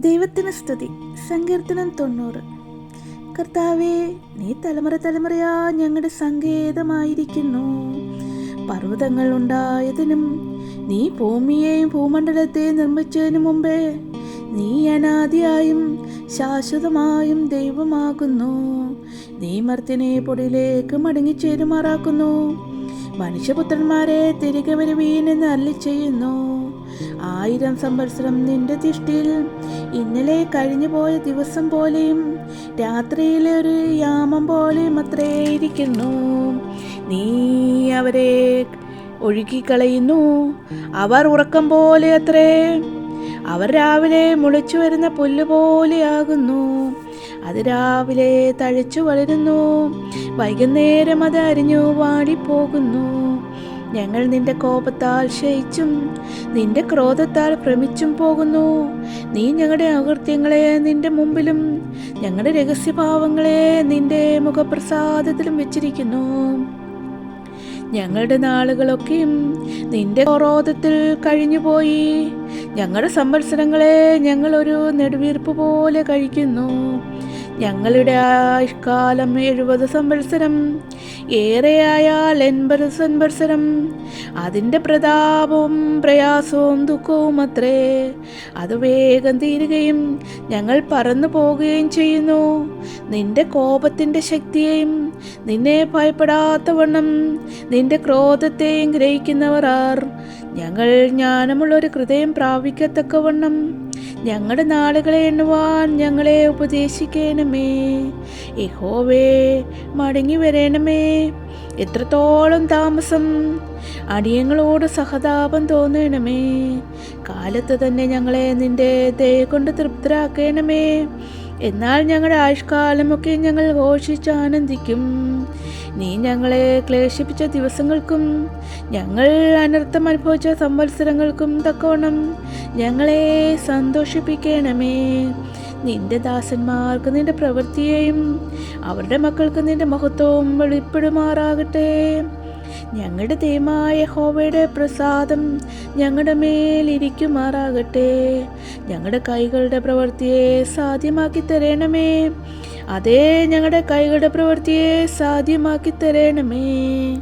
ദൈവത്തിന് സ്തുതി. സങ്കീർത്തനം തൊണ്ണൂറ്. കർത്താവേ നീ തലമുറ തലമുറയാ ഞങ്ങളുടെ സങ്കേതമായിരിക്കുന്നു. പർവതങ്ങൾ ഉണ്ടായതിനും നീ ഭൂമിയെയും ഭൂമണ്ഡലത്തെ നിർമ്മിച്ചതിനു മുമ്പേ നീ അനാദിയായും ശാശ്വതമായും ദൈവമാകുന്നു. നീ മർത്തിനെ പൊടിയിലേക്ക് മടങ്ങിച്ചേരുമാറാക്കുന്നു. മനുഷ്യപുത്രന്മാരെ തിരികെ വരുവീനെന്ന് അല്ലി ചെയ്യുന്നു ആയിരം സംവത്സരം നിന്റെ ദൃഷ്ടിയിൽ ഇന്നലെ കഴിഞ്ഞു പോയ ദിവസം പോലെയും രാത്രിയിലെ ഒരു യാമം പോലെയും അത്രേ ഇരിക്കുന്നു. നീ അവരെ ഒഴുകിക്കളയുന്നു. അവർ ഉറക്കം പോലെ അത്രേ. അവർ രാവിലെ മുളച്ചു വരുന്ന പുല്ല് പോലെയാകുന്നു അത് രാവിലെ തഴച്ചു വളരുന്നു. വൈകുന്നേരം അത് അരിഞ്ഞു വാടിപ്പോകുന്നു. ഞങ്ങൾ നിന്റെ കോപത്താൽ ക്ഷയിച്ചും നിന്റെ ക്രോധത്താൽ ഭ്രമിച്ചും പോകുന്നു. നീ ഞങ്ങളുടെ അകൃത്യങ്ങളെ നിന്റെ മുമ്പിലും ഞങ്ങളുടെ രഹസ്യഭാവങ്ങളെ നിന്റെ മുഖപ്രസാദത്തിലും വെച്ചിരിക്കുന്നു. ഞങ്ങളുടെ നാളുകളൊക്കെയും നിന്റെ ക്രോധത്തിൽ കഴിഞ്ഞുപോയി. ഞങ്ങളുടെ സംവത്സരങ്ങളെ ഞങ്ങളൊരു നെടുവീർപ്പ് പോലെ കഴിക്കുന്നു. ഞങ്ങളുടെ ആയുഷ്കാലം എഴുപത് സംവത്സരം. ഏറെയായാൽ എൺപത് സംവത്സരം. അതിന്റെ പ്രതാപവും പ്രയാസവും ദുഃഖവും അത്രേ. അത് വേഗം തീരുകയും ഞങ്ങൾ പറന്നു പോകുകയും ചെയ്യുന്നു. നിന്റെ കോപത്തിന്റെ ശക്തിയെയും നിന്നെ ഭയപ്പെടാത്തവണ്ണം നിന്റെ ക്രോധത്തെയും ഗ്രഹിക്കുന്നവർ ആർ. ഞങ്ങൾ ജ്ഞാനമുള്ളൊരു ഹൃദയം പ്രാപിക്കത്തക്കവണ്ണം ഞങ്ങളുടെ നാളുകളെ എണ്ണുവാൻ ഞങ്ങളെ ഉപദേശിക്കണമേ. യഹോവേ മടങ്ങി വരണമേ. എത്രത്തോളം താമസം അടിയങ്ങളോട് സഹതാപം തോന്നണമേ. കാലത്ത് തന്നെ ഞങ്ങളെ നിന്റെ ദയ കൊണ്ട് തൃപ്തരാക്കണമേ. എന്നാൽ ഞങ്ങളുടെ ആയുഷ്കാലമൊക്കെ ഞങ്ങൾ ഘോഷിച്ചാനന്ദിക്കും. നീ ഞങ്ങളെ ക്ലേശിപ്പിച്ച ദിവസങ്ങൾക്കും ഞങ്ങൾ അനർത്ഥം അനുഭവിച്ച സംവത്സരങ്ങൾക്കും തക്കോണം ഞങ്ങളെ സന്തോഷിപ്പിക്കണമേ. നിന്റെ ദാസന്മാർക്ക് നിന്റെ പ്രവൃത്തിയെയും അവരുടെ മക്കൾക്ക് നിന്റെ മഹത്വവും വെളിപ്പെടുമാറാകട്ടെ. ഞങ്ങളുടെ ദൈവമായ ഹോവയുടെ പ്രസാദം ഞങ്ങളുടെ മേലിരിക്കുമാറാകട്ടെ ഞങ്ങളുടെ കൈകളുടെ പ്രവൃത്തിയെ സാധ്യമാക്കി തരണമേ. അതേ ഞങ്ങളുടെ കൈകളുടെ പ്രവൃത്തിയെ സാധ്യമാക്കി തരണമേ.